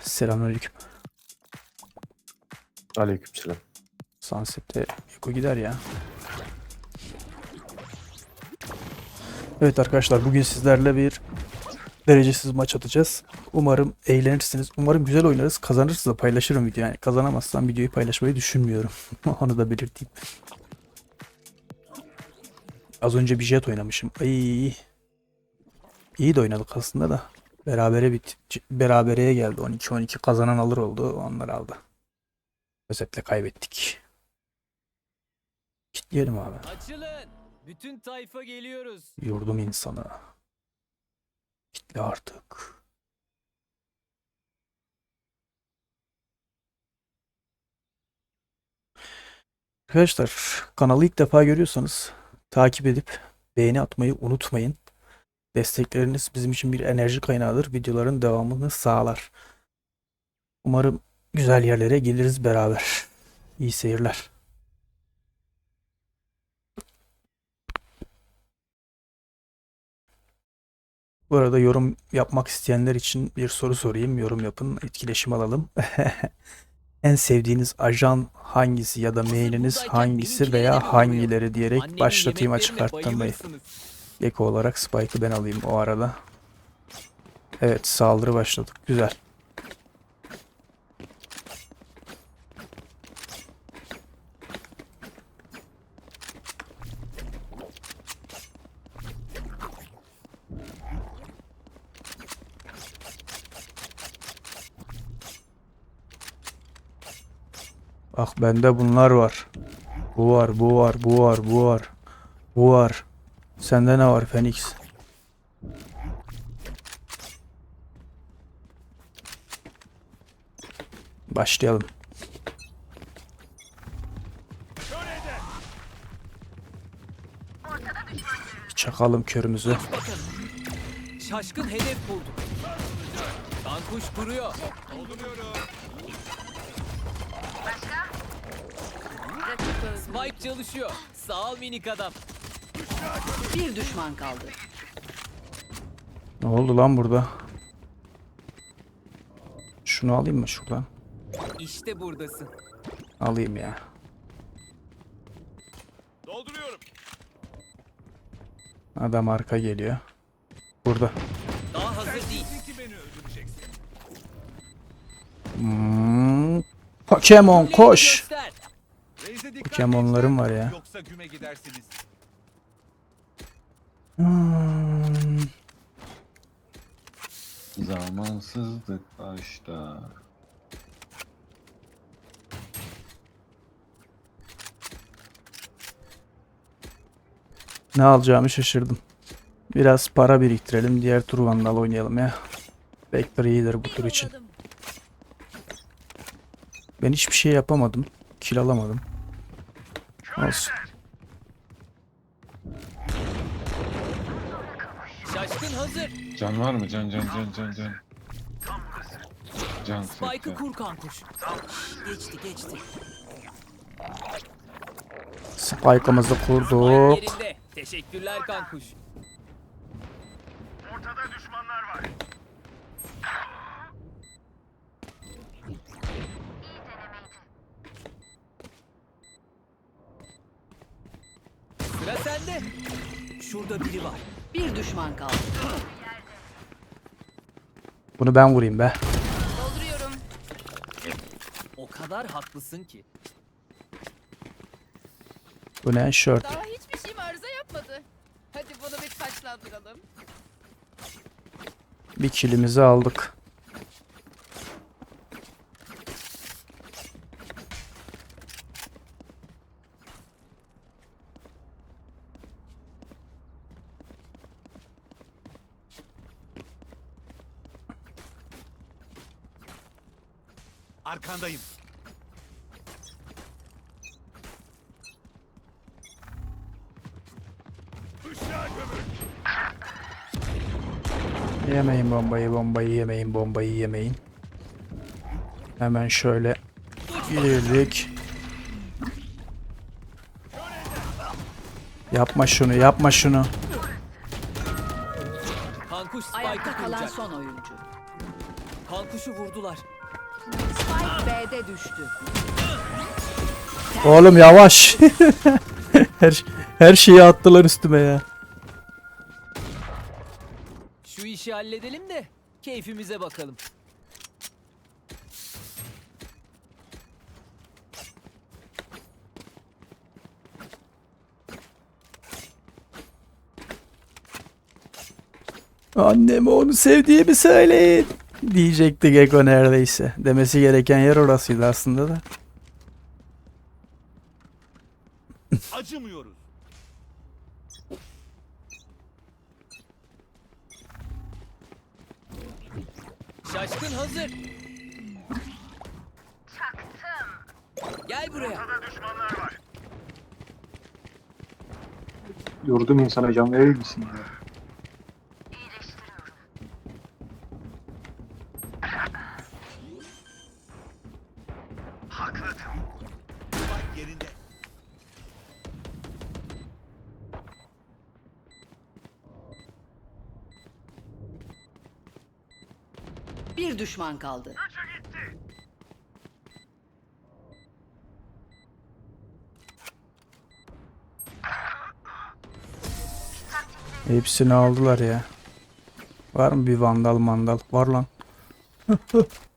Selamünaleyküm. Aleykümselam. Sunset'te Eko gider ya. Evet arkadaşlar bugün sizlerle bir derecesiz maç atacağız. Umarım eğlenirsiniz. Umarım güzel oynarız. Kazanırsa da paylaşırım video. Yani kazanamazsam videoyu paylaşmayı düşünmüyorum. Onu da belirteyim. Az önce bir jet oynamışım. Ay. İyi de oynadık aslında da. Berabere bit berabereye geldi. 12-12 kazanan alır oldu. Onlar aldı. Özetle kaybettik. Kitleyelim abi. Açılın. Bütün tayfa geliyoruz. Yurdum insanı. Kitle artık. Arkadaşlar kanalı ilk defa görüyorsanız takip edip beğeni atmayı unutmayın. Destekleriniz bizim için bir enerji kaynağıdır. Videoların devamını sağlar. Umarım güzel yerlere geliriz beraber. İyi seyirler. Bu arada yorum yapmak isteyenler için bir soru sorayım. Yorum yapın, etkileşim alalım. En sevdiğiniz ajan hangisi ya da mailiniz hangisi veya hangileri diyerek başlatayım açık arttırmayı. Eko olarak Spike'ı ben alayım o arada. Evet saldırı başladık. Güzel. Bak bende bunlar var. Bu var, bu var, bu var, bu var. Bu var. Sende ne var Phoenix? Başlayalım. Çakalım körümüzü. Şaşkın hedef buldu. Kankuş kuruyor. Spike çalışıyor. Sağ ol minik adam. Bir düşman kaldı. Ne oldu lan burada? Şunu alayım mı şuradan? İşte buradasın. Alayım ya. Dolduruyorum. Adam arka geliyor. Burada. Daha hazır değil. Ki beni öldüreceksin. Hmm. Pokemon koş. Pokemon'larım var ya. Yoksa güme gidersiniz. Hmm. Zamansızlık başta. Ne alacağımı şaşırdım. Biraz para biriktirelim. Diğer tur Vandal oynayalım ya. Vector iyidir bu tur için. Ben hiçbir şey yapamadım. Kill alamadım. Olsun. Şaşkın hazır. Can var mı? Can can can can can. Can Spike'ı kur kankuş. Geçti geçti. Spike'ımızı Spike kurduk. yerinde. Teşekkürler kankuş. Sıra sende. Şurada biri var. Bir düşman kaldı. Bunu ben vurayım be. O kadar haklısın ki. Bu ne? Short. Daha hiçbir şeyim arıza yapmadı. Hadi bunu bir taçlandıralım. Bir killimizi aldık. Yemeyin bombayı, bombayı yemeyin, bombayı yemeyin. Hemen şöyle girdik. Yapma şunu, yapma şunu. Kankuş Ayakta kalan son oyuncu. Kankuşu vurdular. Spike B'de düştü. Oğlum yavaş. her, her şeyi attılar üstüme ya. İşi halledelim de keyfimize bakalım. Anneme onu sevdiğimi söyleyin. Diyecekti Geko neredeyse. Demesi gereken yer orasıydı aslında da. Acımıyoruz. Şaşkın hazır. Gel buraya. Yordum insana can verir misin ya? Spike yerinde. Bir düşman kaldı. Hepsini aldılar ya. Var mı bir vandal mandal? Var lan.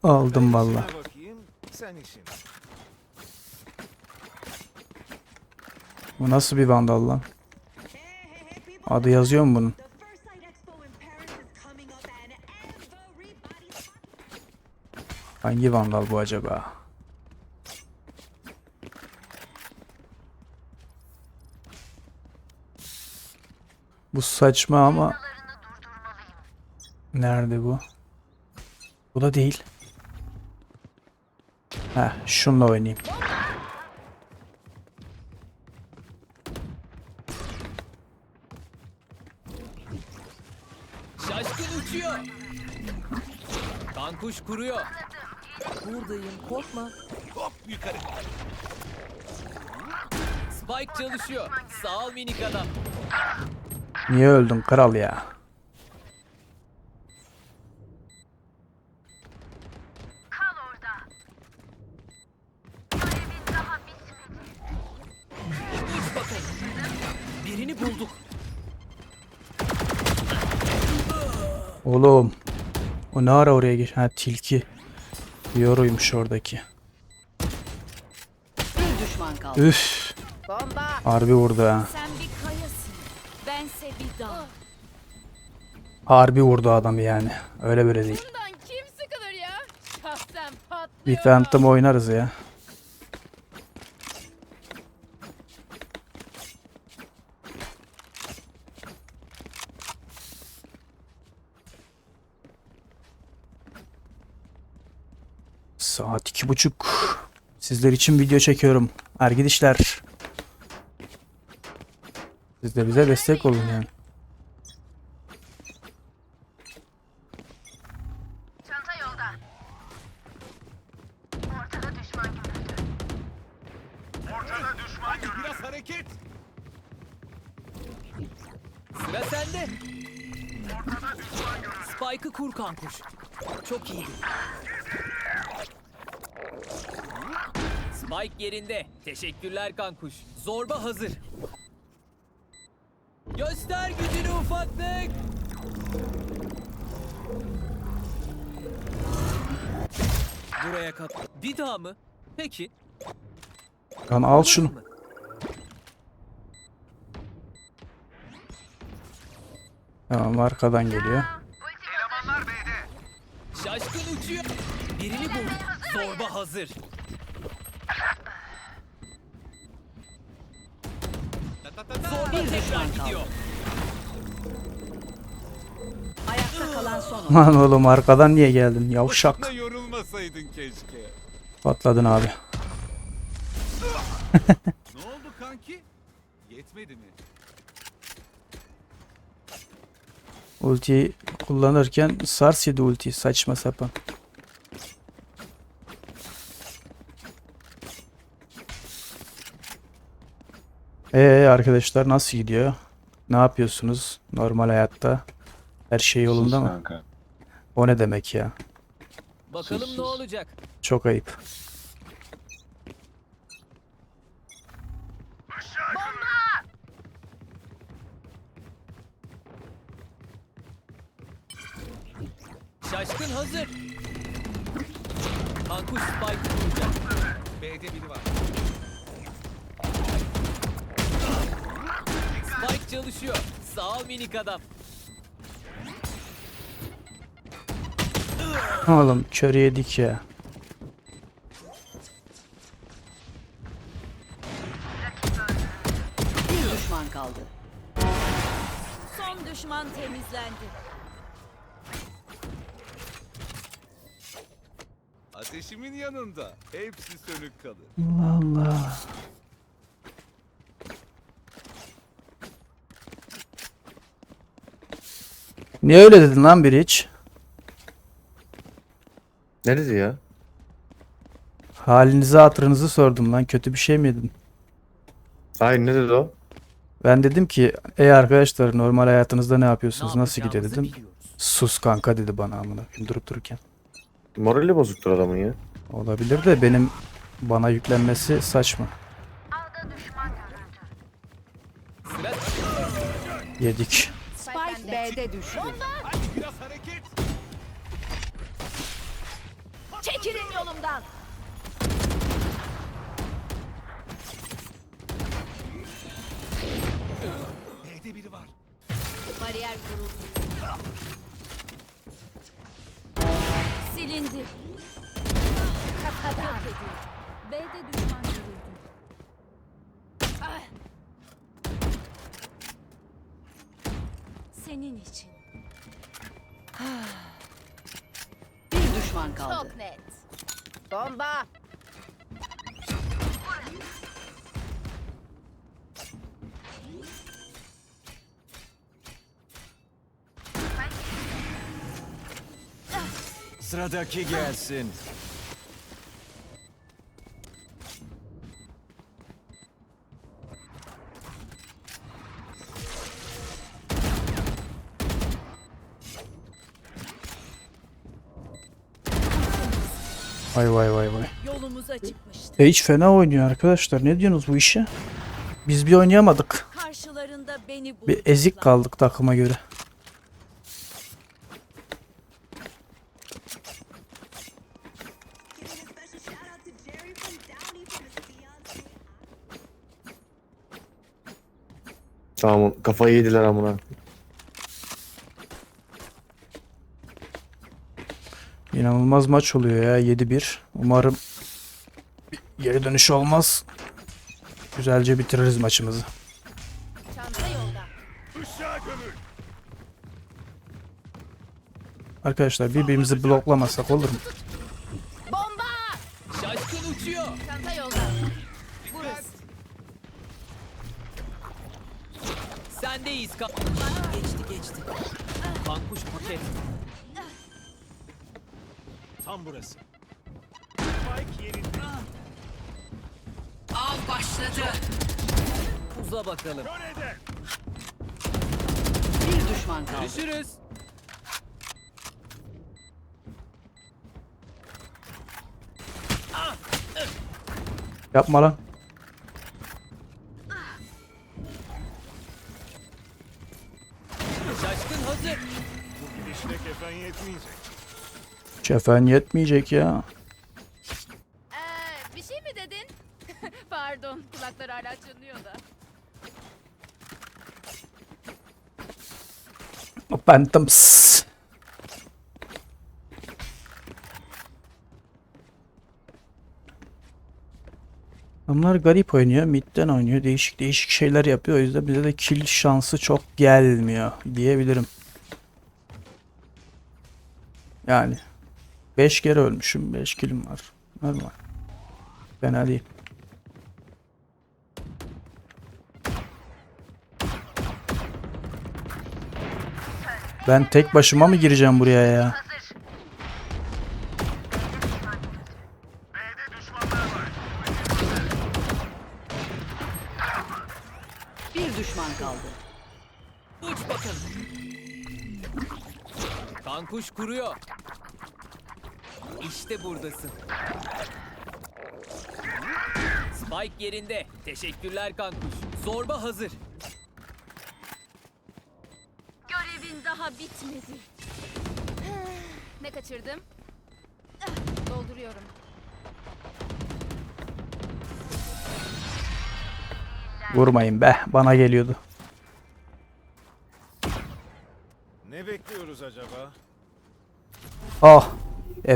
Aldım valla. Şuna bakayım. Sen işin. Bu nasıl bir vandal lan? Adı yazıyor mu bunun? Hangi vandal bu acaba? Bu saçma ama Nerede bu? Bu da değil. Heh, şununla oynayayım. Şaşkın uçuyor. Kankuş kuruyor. Buradayım korkma. Hop yukarı. Spike çalışıyor. Sağ ol minik adam. Niye öldün kral ya? Birini bulduk. Oğlum. O ne ara oraya geç? Ha tilki. Yoruymuş oradaki. Bir düşman kaldı. Üf. Bomba. Harbi vurdu ha. Sen bir kayasın. Bense bir dağ. Harbi vurdu adam yani. Öyle böyle değil. Bundan kim sıkılır ya? Şahsen patlıyor. Bir Phantom oynarız ya. Saat iki buçuk. Sizler için video çekiyorum. Arkadaşlar. Siz de bize destek olun yani. Hadi biraz hareket. Sıra sende. Spike'ı kur kankuş. Çok iyiydi. Spike yerinde. Teşekkürler kankuş. Zorba hazır. Göster gücünü ufaklık. Buraya kat. Bir daha mı? Peki. Lan al şunu. Tamam arkadan geliyor. Şaşkın uçuyor. Birini bulduk. Zorba hazır. Düşman kaldı. gidiyor. Ayakta kalan son oyuncu. Lan oğlum arkadan niye geldin? Yavşak. Yorulmasaydın keşke. Patladın abi. Ne oldu kanki? Yetmedi mi? Ultiyi kullanırken sars yedi ultiyi saçma sapan. Ee arkadaşlar nasıl gidiyor? Ne yapıyorsunuz normal hayatta? Her şey yolunda Sus mı? Kanka. O ne demek ya? Bakalım Sus, ne sus. olacak. Çok ayıp. Şaşkın hazır. Kankuş Spike'ı kuracak. B'de biri var. Spike çalışıyor. Sağ ol minik adam. Oğlum kör yedik ya. Bir düşman kaldı. Son düşman temizlendi. Ateşimin yanında. Hepsi sönük kalır. Allah Allah. Niye öyle dedin lan bir hiç? Ne dedi ya? Halinizi hatırınızı sordum lan. Kötü bir şey mi dedin? Hayır ne dedi o? Ben dedim ki ey arkadaşlar normal hayatınızda ne yapıyorsunuz? Ne Nasıl gidiyor yapacağımızı dedim. biliyoruz. Sus kanka dedi bana amına koyayım durup dururken. Morali bozuktur adamın ya. Olabilir de benim bana yüklenmesi saçma. Yedik. B'de düştü. Hadi biraz hareket. Çekilin yolumdan. B'de biri var. Bariyer kuruldu. Silindi. Edildi. B'de düşman görüldü. Ah. Senin için. Bir düşman kaldı. Çok net. Bomba. Sıradaki gelsin. Vay vay vay vay. Yolumuza çıkmıştı. E hiç fena oynuyor arkadaşlar. Ne diyorsunuz bu işe? Biz bir oynayamadık. Karşılarında beni buldular. Bir ezik kaldık takıma göre. Tamam kafayı yediler amına. İnanılmaz maç oluyor ya 7-1. Umarım geri dönüş olmaz. Güzelce bitiririz maçımızı. Arkadaşlar birbirimizi bloklamasak olur mu? Bomba! Sendeyiz. Geçti geçti. Kankuş paket. Tam burası. Av başladı. Uza bakalım. Bir düşman kaldı. Görüşürüz. Yapma lan. Şaşkın hazır. Gidişine kefen yetmeyecek. Cefen yetmeyecek ya. Ee, bir şey mi dedin? Pardon, kulaklar hala çınlıyor da. Phantoms. Onlar garip oynuyor. Midden oynuyor. Değişik değişik şeyler yapıyor. O yüzden bize de kill şansı çok gelmiyor diyebilirim. Yani 5 kere ölmüşüm. 5 killim var. Normal. Fena değil. Ben tek başıma mı gireceğim buraya ya? Bir düşman kaldı. Uç bakalım. Kankuş kuruyor. Buradasın. Spike yerinde. Teşekkürler kankuş. Zorba hazır. Görevin daha bitmedi. ne kaçırdım? Dolduruyorum. Vurmayın be. Bana geliyordu. Ne bekliyoruz acaba? Ah.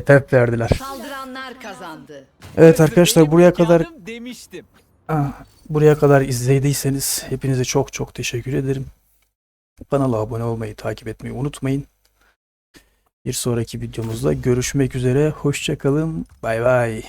FF verdiler. Saldıranlar kazandı. Evet arkadaşlar buraya kadar demiştim. Ah, buraya kadar izlediyseniz hepinize çok çok teşekkür ederim. Kanala abone olmayı, takip etmeyi unutmayın. Bir sonraki videomuzda görüşmek üzere. Hoşçakalın. Bay bay.